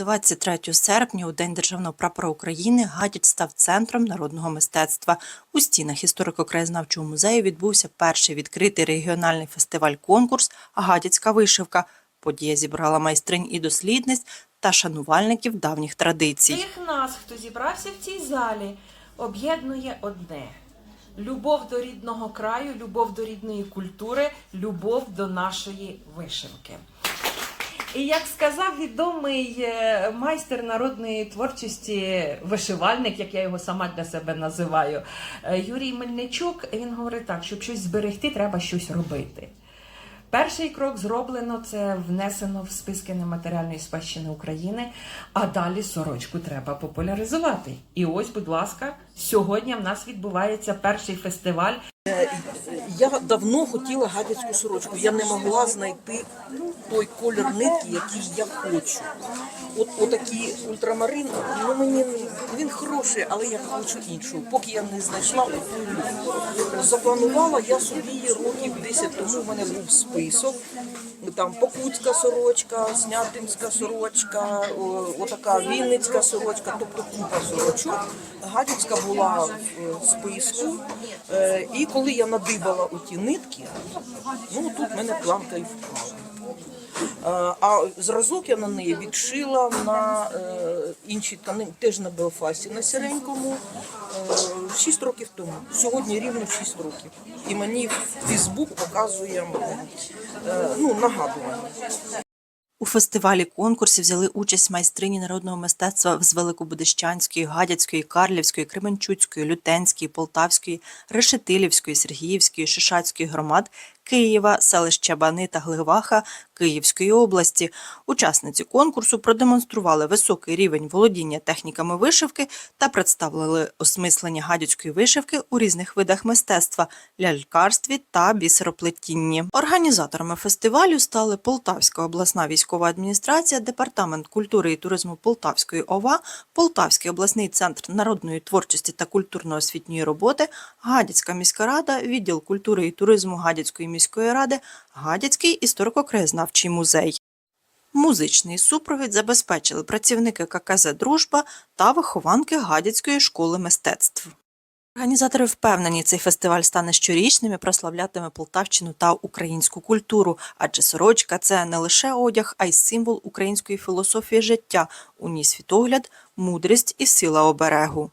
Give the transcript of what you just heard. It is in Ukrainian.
23 серпня, у День Державного прапора України, Гадяч став центром народного мистецтва. У стінах історико-краєзнавчого музею відбувся перший відкритий регіональний фестиваль-конкурс Гадяцька вишивка. Подія зібрала майстринь і дослідниць та шанувальників давніх традицій. Всіх нас, хто зібрався в цій залі, об'єднує одне: любов до рідного краю, любов до рідної культури, любов до нашої вишивки. І як сказав відомий е, майстер народної творчості, вишивальник, як я його сама для себе називаю, е, Юрій Мельничук, він говорить так, щоб щось зберегти, треба щось робити. Перший крок зроблено це внесено в списки нематеріальної спадщини України, а далі сорочку треба популяризувати. І ось, будь ласка, сьогодні в нас відбувається перший фестиваль Я давно хотіла гадяцьку сорочку. Я не могла знайти той колір нитки, який я хочу. От отакий ультрамарин, ну мені він хороший, але я хочу іншого. Поки я не знайшла. Запланувала я собі років 10 тому. в мене був список. Там покутська сорочка, снятинська сорочка, отака вінницька сорочка, тобто купа сорочок. Гадяцька була в списку. Е, І коли я надибала оті нитки, ну тут в мене планка і впала. Е, А зразок я на неї відшила на е, іншій тканині, теж на Белфасі, на сіренькому, е, 6 років тому. Сьогодні рівно 6 років. І мені Фейсбук показує е, ну, нагадування. У фестивалі конкурсі взяли участь майстрині народного мистецтва з Великобудищанської, Гадяцької, Карлівської, Кременчуцької, Лютенської, Полтавської, Решетилівської, Сергіївської, Шишацької громад, Києва, селища Бани та Гливаха Київської області. Учасниці конкурсу продемонстрували високий рівень володіння техніками вишивки та представили осмислення гадяцької вишивки у різних видах мистецтва лялькарстві та бісероплетінні. Організаторами фестивалю стали Полтавська обласна військова адміністрація, департамент культури і туризму Полтавської ОВА, Полтавський обласний центр народної творчості та культурно-освітньої роботи, Гадяцька міська рада, відділ культури і туризму Гадяцької міської ради, Гадяцький історико-краєзнавчий музей. Музичний супровід забезпечили працівники ККЗ Дружба та вихованки Гадяцької школи мистецтв. Організатори впевнені, цей фестиваль стане щорічним і прославлятиме Полтавщину та українську культуру, адже сорочка це не лише одяг, а й символ української філософії життя, у ній світогляд, мудрість і сила оберегу.